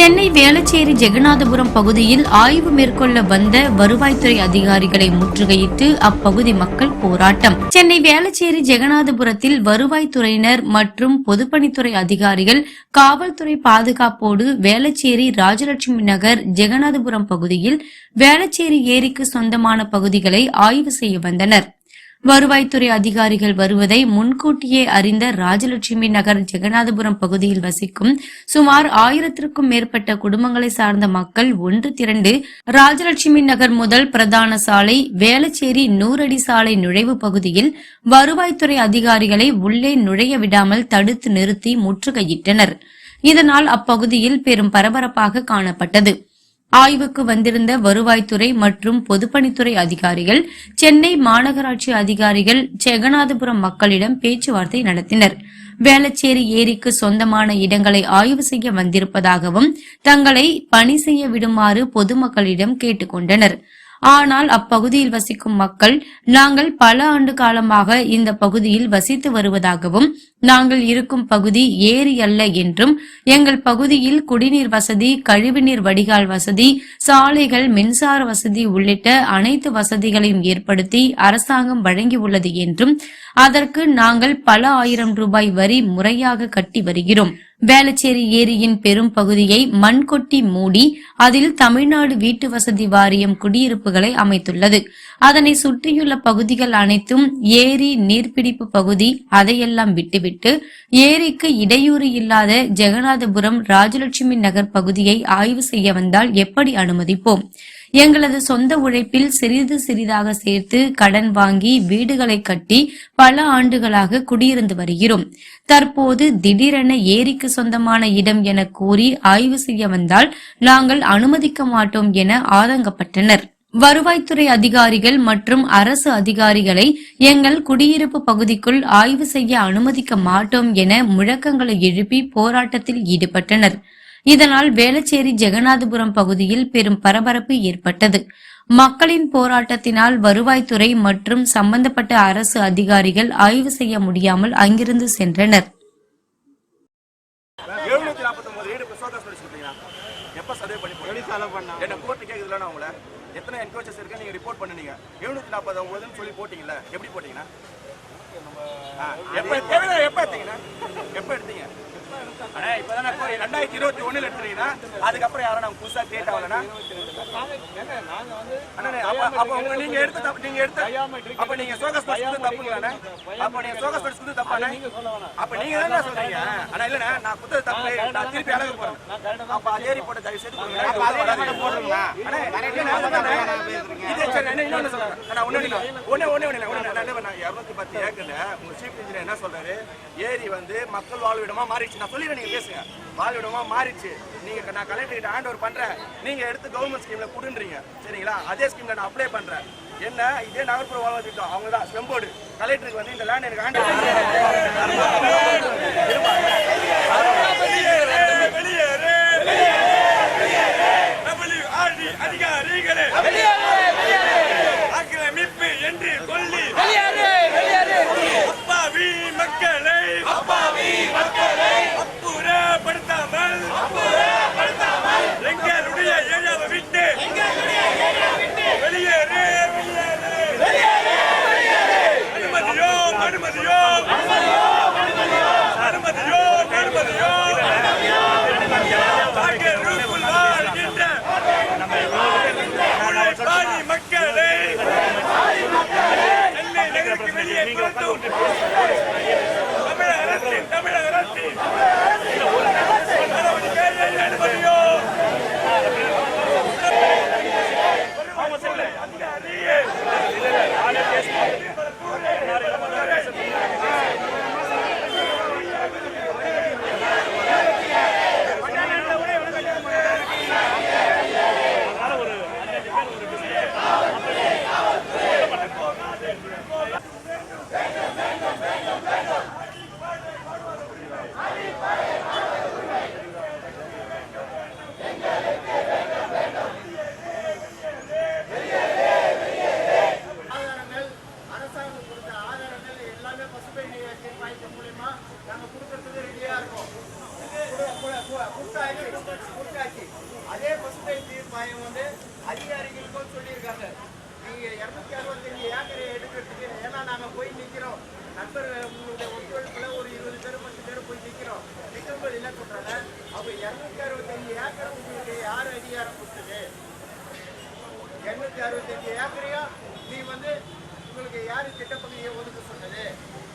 சென்னை வேளச்சேரி ஜெகநாதபுரம் பகுதியில் ஆய்வு மேற்கொள்ள வந்த வருவாய்த்துறை அதிகாரிகளை முற்றுகையிட்டு அப்பகுதி மக்கள் போராட்டம். சென்னை வேளச்சேரி ஜெகநாதபுரத்தில் வருவாய்த்துறையினர் மற்றும் பொதுப்பணித்துறை அதிகாரிகள் காவல்துறை பாதுகாப்போடு வேளச்சேரி ராஜலட்சுமி நகர் ஜெகநாதபுரம் பகுதியில் வேளச்சேரி ஏரிக்கு சொந்தமான பகுதிகளை ஆய்வு செய்ய வந்தனர். வருவாய்த்துறை அதிகாரிகள் வருவதை முன்கூட்டியே அறிந்த ராஜலட்சுமி நகர் ஜெகநாதபுரம் பகுதியில் வசிக்கும் சுமார் ஆயிரத்திற்கும் மேற்பட்ட குடும்பங்களை சார்ந்த மக்கள் ஒன்று திரண்டு ராஜலட்சுமி நகர் முதல் பிரதான சாலை வேளச்சேரி நூறடி சாலை நுழைவு பகுதியில் வருவாய்த்துறை அதிகாரிகளை உள்ளே நுழைய விடாமல் தடுத்து நிறுத்தி முற்றுகையிட்டனர். இதனால் அப்பகுதியில் பெரும் பரபரப்பாக காணப்பட்டது. ஆய்வுக்கு வந்திருந்த வருவாய்த்துறை மற்றும் பொதுப்பணித்துறை அதிகாரிகள் சென்னை மாநகராட்சி அதிகாரிகள் ஜெகநாதபுரம் மக்களிடம் பேச்சுவார்த்தை நடத்தினர். வேளச்சேரி ஏரிக்கு சொந்தமான இடங்களை ஆய்வு செய்ய வந்திருப்பதாகவும் தங்களை பணி செய்ய விடுமாறு பொதுமக்களிடம் கேட்டுக்கொண்டனர். ஆனால் அப்பகுதியில் வசிக்கும் மக்கள் நாங்கள் பல ஆண்டு காலமாக இந்த பகுதியில் வசித்து வருவதாகவும் நாங்கள் இருக்கும் பகுதி ஏரி அல்ல என்றும் எங்கள் பகுதியில் குடிநீர் வசதி கழிவுநீர் வடிகால் வசதி சாலைகள் மின்சார வசதி உள்ளிட்ட அனைத்து வசதிகளையும் ஏற்படுத்தி அரசாங்கம் வழங்கியுள்ளது என்றும் அதற்கு நாங்கள் பல ஆயிரம் ரூபாய் வரி முறையாக கட்டி வருகிறோம். வேளச்சேரி ஏரியின் பெரும் பகுதியை மண் கொட்டி மூடி அதில் தமிழ்நாடு வீட்டு வசதி வாரியம் குடியிருப்புகளை அமைத்துள்ளது. அதனை சுற்றியுள்ள பகுதிகள் அனைத்தும் ஏரி நீர்பிடிப்பு பகுதி அதையெல்லாம் விட்டுவிட்டு ஏரிக்கு இடையூறு இல்லாத ஜெகநாதபுரம் ராஜலட்சுமி நகர் பகுதியை ஆய்வு செய்ய வந்தால் எப்படி அனுமதிப்போம்? எங்களது சொந்த உழைப்பில் சிறிது சிறிதாக சேர்த்து கடன் வாங்கி வீடுகளை கட்டி பல ஆண்டுகளாக குடியிருந்து வருகிறோம். தற்போது திடீரென ஏரிக்கு சொந்தமான இடம் என கூறி ஆய்வு செய்ய வந்தால் நாங்கள் அனுமதிக்க மாட்டோம் என ஆதங்கப்பட்டனர். வருவாய்த்துறை அதிகாரிகள் மற்றும் அரசு அதிகாரிகளை எங்கள் குடியிருப்பு பகுதிக்குள் ஆய்வு செய்ய அனுமதிக்க மாட்டோம் என முழக்கங்களை எழுப்பி போராட்டத்தில் ஈடுபட்டனர். இதனால் வேளச்சேரி ஜெகநாதபுரம் பகுதியில் பெரும் பரபரப்பு ஏற்பட்டது. மக்களின் போராட்டத்தினால் வருவாய்த்துறை மற்றும் சம்பந்தப்பட்ட அரசு அதிகாரிகள் ஆய்வு செய்ய முடியாமல் அங்கிருந்து சென்றனர். எப்போ சர்வே பண்ணி என்ன கோர்ட்டு கேட்குதுல நான் உங்களை? எத்தனை என்கொயர்ஸ் இருக்கு நீங்க ரிப்போர்ட் பண்ணுனீங்க? எழுநூத்தி நாற்பது ஒன்பதுன்னு சொல்லி போட்டீங்கல்ல? எப்படி போட்டீங்கன்னா? எப்ப எப்ப எடுத்தீங்கன்னா? எப்ப எடுத்தீங்க? அண்ணா இப்பதானே போய் ரெண்டாயிரத்தி இருபத்தி ஒண்ணுல எடுத்தீங்கன்னா அதுக்கப்புறம் யாரும் நாங்க புதுசா கிரியேட் ஆகலனா அண்ணா அப்ப உங்க நீங்க எடுத்த தப்பு நீங்க எடுத்த அப்ப நீங்க சோகஸ் பண்ணது தப்புங்களாண்ணே? அப்ப நீங்க சோகஸ் பண்ணது தப்பாண்ணே? அப்ப நீங்க என்ன சொல்றீங்க? அண்ணா இல்லண்ணே நான் குத்தது தப்பு. நான் திருப்பி அழகு போறேன் அப்ப அதே ரிப்போர்ட் தயவு செய்து கொடுங்க. இன்னொன்னு சொல்றேன். அண்ணா ஒண்ணு இல்ல. ஒண்ணே ஒண்ணே ஒண்ணு இல்ல ஒண்ணு. நான் என்ன இருநூத்தி பத்து ஏக்கர்ல உங்க சீஃப் இன்ஜினியர் என்ன சொல்றாரு? ஏரி வந்து மக்கள் வாழ்விடமா மாறிடுச்சு. நான் சொல்லிடுறேன் நீங்க பேசுங்க. வாழ்விடமா மாறிடுச்சு. நீங்க நான் கலெக்டர் கிட்ட ஹேண்ட் ஓவர் பண்றேன். நீங்க எடுத்து கவர்மெண்ட் ஸ்கீம்ல கொடுன்றீங்க. சரிங்களா? அதே ஸ்கீம்ல நான் அப்ளை பண்றேன். என்ன? இதே நகர்ப்புற வாழ்வா திட்டம். அவங்க தான் செம்போடு கலெக்டருக்கு வந்து இந்த லேண்ட் எனக்கு ஹேண்ட் அதிகாரிகளே. ஆக்கிரமிப்பு என்று சொல்லி நகருக்கு வெளியே துரத்தும் தமிழக அரசின் தமிழக அரசின் நடவடிக்கைகளை அனுமதியோ அதிகாரியே அப்போ இரநூத்தி அறுபத்தஞ்சு ஏக்கர் உங்களுக்கு யார் அதிகாரம் கொடுத்தது? இரநூத்தி அறுபத்தஞ்சு ஏக்கரையும் நீ வந்து உங்களுக்கு யார் திட்டப்பகுதியை ஒதுக்க சொன்னது?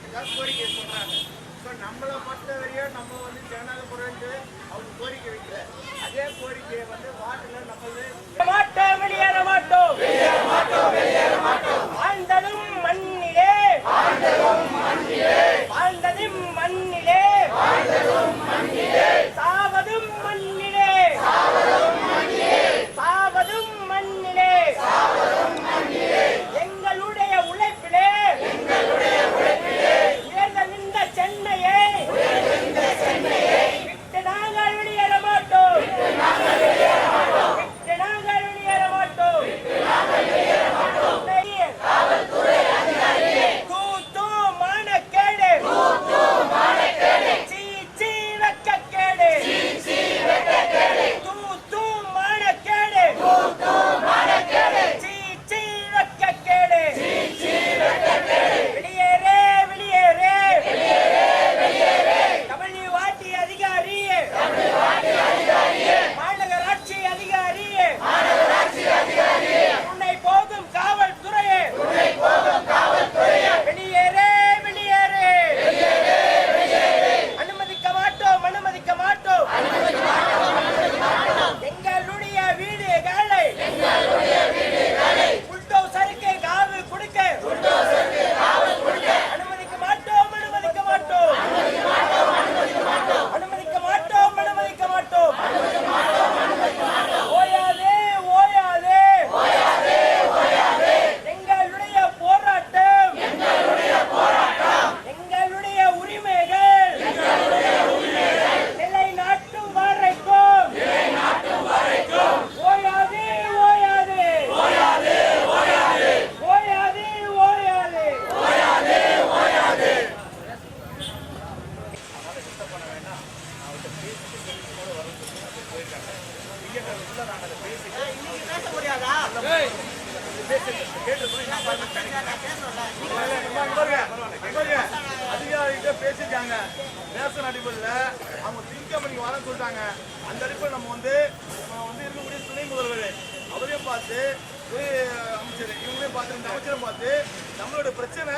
இதான் கோரிக்கை சொல்கிறாங்க ஸோ நம்மளை பொறுத்த வரையும் நம்ம வந்து ஜனநாயகபுரம்ட்டு அவங்க கோரிக்கை வைக்கல. அதே கோரிக்கையை வந்து வாட்டில் நம்மளது இருக்காங்க. அந்த அடிப்படை நம்ம வந்து வந்து இருக்கக்கூடிய துணை முதல்வர் அவரையும் பார்த்து துணை அமைச்சர் இவங்களையும் பார்த்து இந்த அமைச்சரும் பார்த்து நம்மளோட பிரச்சனை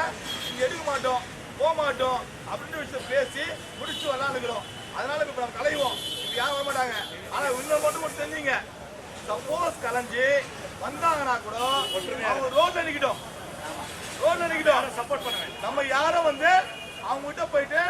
இங்கே எடுக்க மாட்டோம் போக மாட்டோம் அப்படின்ற விஷயம் பேசி முடிச்சு வரலான்னுக்கிறோம் அதனால இப்போ நம்ம கலைவோம். இப்போ யாரும் வர மாட்டாங்க. ஆனால் இன்னும் மட்டும் மட்டும் தெரிஞ்சுங்க. சப்போஸ் கலைஞ்சு வந்தாங்கன்னா கூட அவங்க ரோட்ல நிற்கிட்டோம் ரோட்ல நிற்கிட்டோம் சப்போர்ட் பண்ணுவேன் நம்ம யாரும் வந்து அவங்ககிட்ட போயிட்டு